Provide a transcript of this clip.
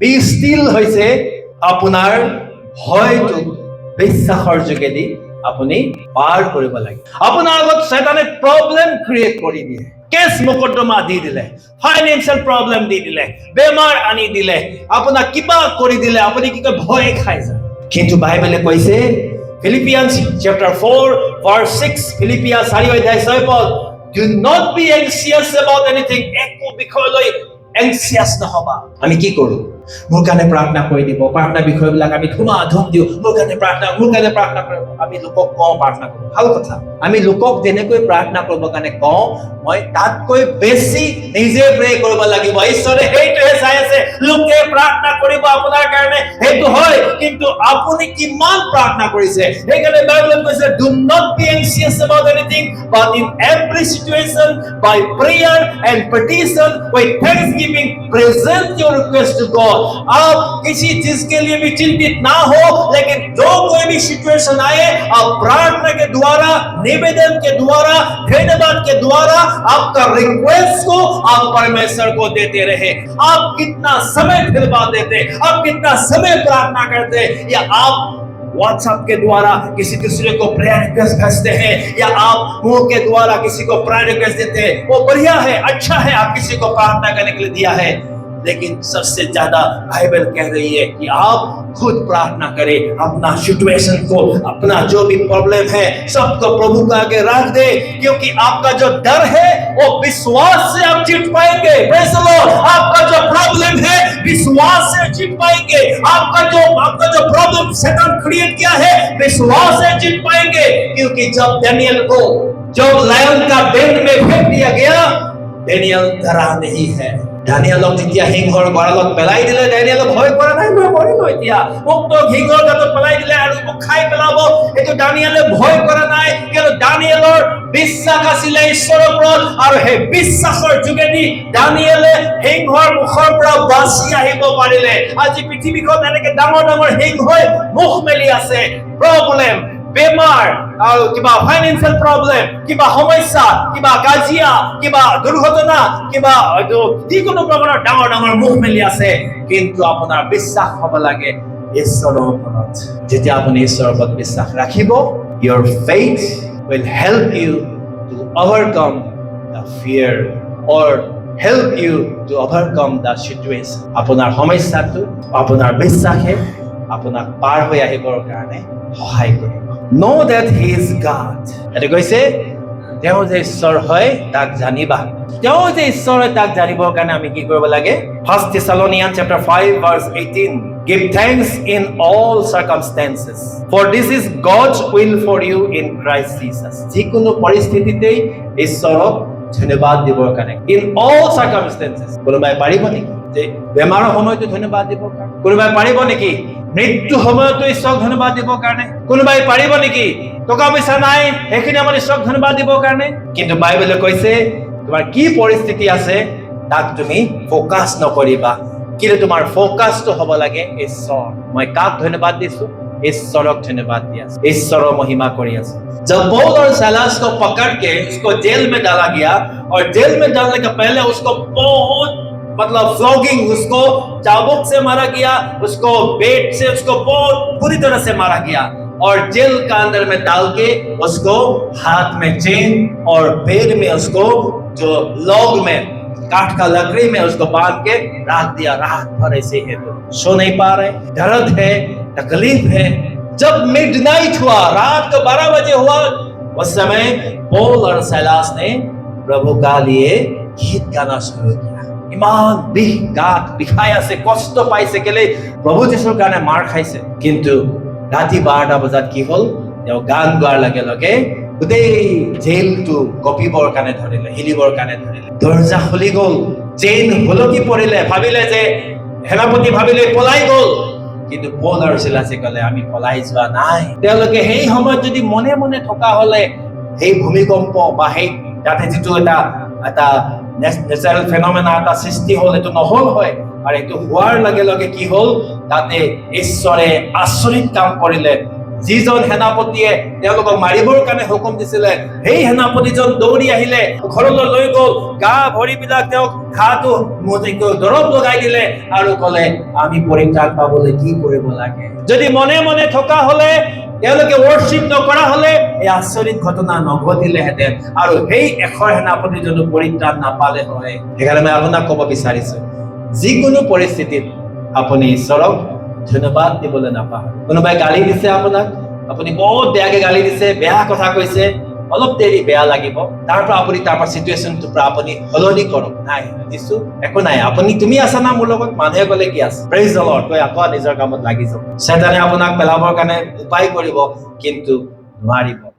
B হৈছে আপোনাৰ হয়তো বিশ্বাসৰ যোগেদি আপুনি পাৰ কৰিব লাগে। আপোনাৰ আগত চেতানে প্ৰব্লেম ক্ৰিয়েট কৰি দিয়ে। কেছ মোকদ্দমা দি দিলে ফাইনেন্সিয়েল প্ৰব্লেম দি দিলে, বেমাৰ আনি দিলে, আপোনাক কিবা কৰি দিলে, আপুনি কি কয়, ভয় খাই যায়। কিন্তু বাইবেলে কৈছে, Philippians chapter four verse six ফিলিপিয়া চাৰি অধ্যায় ছয় পদ do not be anxious about anything একো বিষয়লৈ এংচিয়াছ নহবা। আমি কি কৰো? মোৰ কাৰণে প্ৰাৰ্থনা কৰি দিব। প্ৰাৰ্থনা বিষয়বিলাক আমি ধুমা ধুম দিওঁ। মোৰ কাৰণে প্ৰাৰ্থনা মোৰ কাৰণে প্ৰাৰ্থনা কৰিব। আমি লোকক কওঁ প্ৰাৰ্থনা কৰোঁ ভাল কথা। আমি লোকক যেনেকৈ প্ৰাৰ্থনা কৰিবৰ কাৰণে কওঁ মই তাতকৈ বেছি নিজে প্ৰে কৰিব লাগিব। ঈশ্বৰে সেইটোহে চাই আছে। লোকে প্ৰাৰ্থনা কৰিব আপোনাৰ কাৰণে। সেইটো হয় কিন্তু আপুনি কিমান প্ৰাৰ্থনা কৰিছে? সেইকাৰণে বাইবেলত কৈছে do not be anxious about anything but in every situation by prayer and petition with thanksgiving present your request to God. आप किसी चीज़ के लिए भी चिंतित ना हो, लेकिन जो कोई भी सिचुएशन आए, आप प्रार्थना के द्वारा, निवेदन के द्वारा, धन्यवाद के द्वारा आपका रिक्वेस्ट को आप परमेश्वर को देते रहे। आप कितना समय धन्यवाद देते, आप कितना समय प्रार्थना करते, या आप व्हाट्सएप के द्वारा किसी दूसरे को प्रेयर रिक्वेस्ट भेजते हैं, या आप मुँह के द्वारा किसी को प्रेयर रिक्वेस्ट देते हैं, वो बढ़िया है अच्छा है, आप किसी को प्रार्थना करने के लिए दिया है। लेकिन सबसे ज़्यादा बाइबल कह रही है कि आप खुद प्रार्थना करें, अपना सिचुएशन को, अपना जो भी प्रॉब्लम है, सबको प्रभु के आगे रख दे, क्योंकि आपका जो डर है, वो विश्वास से आप जीत पाएँगे. आपका जो प्रॉब्लम है, विश्वास से जीत पाएँगे। आपका जो आपका जो प्रॉब्लम शैतान क्रिएट किया है, विश्वास से जीत पाएँगे। क्योंकि जब डैनियल को, जब लायन का बेंड में फेंक दिया गया ডেনিয়েল ধৰা নেহি হে দানিয়েলক যেতিয়া সিংহৰ গঁড়ালত পেলাই দিলে ডেনিয়েলক ভয় কৰা নাই, মই মৰিলো এতিয়া। মোক তো সিংহৰ গাতত পেলাই দিলে আৰু মোক খাই পেলাব এইটো দানিয়েলে ভয় কৰা নাই। কিয়নো দানিয়েলৰ বিশ্বাস আছিলে ঈশ্বৰৰ ওপৰত আৰু সেই বিশ্বাসৰ যোগেদি দানিয়েলে সিংহৰ মুখৰ পৰা বাচি আহিব পাৰিলে। আজি পৃথিৱীখন এনেকে ডাঙৰ ডাঙৰ সিংহই মুখ মেলি আছে। প্ৰব্লেম আৰু কিবা ফাইনেন্সিয়েল প্ৰব্লেম কিবা সমস্যা, কিবা কাজিয়া, কিবা দুৰ্ঘটনা, কিবা যিকোনো প্ৰকাৰৰ ডাঙৰ ডাঙৰ মুখ মেলি আছে, কিন্তু আপোনাৰ বিশ্বাস হ'ব লাগে ঈশ্বৰৰ ওপৰত। যেতিয়া আপুনি ঈশ্বৰৰ ওপৰত বিশ্বাস ৰাখিব, your faith will help you to overcome the fear or help you to overcome the situation. আপোনাৰ সমস্যাটো, আপোনাৰ বিশ্বাসে আপোনাক পাৰ হৈ আহিবৰ কাৰণে সহায় কৰিব know that he is God. এতে কৈছে, তেওঁ যে ঈশ্বৰ হয়, তাক জানিবা। তেওঁ যে ঈশ্বৰ হয়, তাক জানিবৰ কাৰণে আমি কি কৰিব লাগে? First Thessalonians chapter 5 verse 18 give thanks in all circumstances, for this is God's will for you in Christ Jesus. যিকোনো পৰিস্থিতিতেই ঈশ্বৰক ধন্যবাদ দিবৰ কাৰণে। ইন অল চাৰ্কামষ্টেঞ্চেছ কোনোবাই পাৰিব নেকি? যে বেমাৰৰ সময়তো ধন্যবাদ দিবৰ কাৰণে কোনোবাই পাৰিব নেকি মৃত্যু সময়তো ঈশ্বৰক ধন্যবাদ দিবৰ কাৰণে কোনোবাই পাৰিব নেকি টকা পইচা নাই সেইখিনি আমাৰ ঈশ্বৰক ধন্যবাদ দিবৰ কাৰণে কিন্তু বাইবেলে কৈছে তোমাৰ কি পৰিস্থিতি আছে তাক তুমি ফ'কাছ নকৰিবা কিন্তু তোমাৰ ফ'কাছটো হ'ব লাগে ঈশ্বৰ মই কাক ধন্যবাদ দিছো ईश्वरों को धन्यवाद दिया ईश्वरों महिमा करिया जब पौल और सैलास को पकड़ के उसको जेल में डाला गया और जेल में डालने के पहले उसको बहुत मतलब फ्लॉगिंग उसको चाबुक से मारा गया, उसको बेट से, उसको बहुत बुरी तरह से मारा गया। और जेल का अंदर में डाल के उसको हाथ में चेन और पैर में उसको जो लॉग में, काठ का लकड़ी में उसको बाँध के रख दिया। रात भर ऐसे है तो सो नहीं पा रहे। दर्द है, तकलीफ़ है। जब मिडनाइट हुआ, रात को बारह बजे हुआ, उस समय पौल और सैलास ने प्रभु का लिए गीत गाना शुरू किया। ইমান বিষ গাত বিষাই আছে, কষ্ট পাইছে, কেলে প্ৰভু যীশুৰ কাৰণে মাৰ খাইছে। কিন্তু ৰাতি বাৰটা বজাত কি হ'ল? তেওঁ গান গোৱাৰ লগে লগে গোটেই জেইলটো কঁপিবৰ কাৰণে ধৰিলে, হিলিবৰ কাৰণে ধৰিলে। দৰ্জা খুলি গ'ল, চেইন হলকি পৰিলে, ভাবিলে যে সেনাপতি ভাবিলে পলাই গ'ল। কিন্তু পল আৰু চিলাচে ক'লে, আমি পলাই যোৱা নাই। তেওঁলোকে সেই সময়ত যদি মনে মনে থকা হ'লে, সেই ভূমিকম্প বা সেই তাতে যিটো এটা এটা নেচাৰেল ফেনমেনা এটা সৃষ্টি হ'ল, এইটো নহ'ল হয়। আৰু এইটো হোৱাৰ লগে লগে কি হ'ল? তাতে ঈশ্বৰে আচৰিত কাম কৰিলে। যিজন সেনাপতিয়ে তেওঁলোকক মাৰিবৰ কাৰণে হুকুম দিছিলে, সেই সেনাপতিজন দৌৰি আহিলে, ঘৰলৈ লৈ গ'ল। গা ভৰিবিলাক তেওঁক ঘাটো দৰৱ লগাই দিলে আৰু ক'লে, আমি পৰিত্ৰাণ পাবলৈ কি কৰিব লাগে? যদি মনে মনে থকা হলে তেওঁলোকে ৱৰ্শ্বিপ নকৰা হলে এই আচৰিত ঘটনা নঘটিলেহেঁতেন আৰু সেই এশৰ সেনাপতিজনো পৰিত্ৰাণ নাপালে হয়। সেইকাৰণে মই আপোনাক ক'ব বিচাৰিছো, যিকোনো পৰিস্থিতিত আপুনি ঈশ্বৰক ধন্যবাদ দিবলৈ নাপাহৰে। কোনোবাই গালি দিছে আপোনাক, আপুনি বহুত বেয়াকে গালি দিছে, বেয়া কথা কৈছে অলপ দেৰি বেয়া লাগিব। তাৰ পৰা আপুনি তাৰ পৰা চিটুৱেশ্যনটোৰ পৰা আপুনি সলনি কৰক। নাই, দিছো, একো নাই। আপুনি, তুমি আছা না মোৰ লগত? মানুহে ক'লে কি আছে? প্ৰেজ দলৰ তই আকৌ নিজৰ কামত লাগি যাওক চেতানে আপোনাক পেলাবৰ কাৰণে উপায় কৰিব, কিন্তু নোৱাৰিব।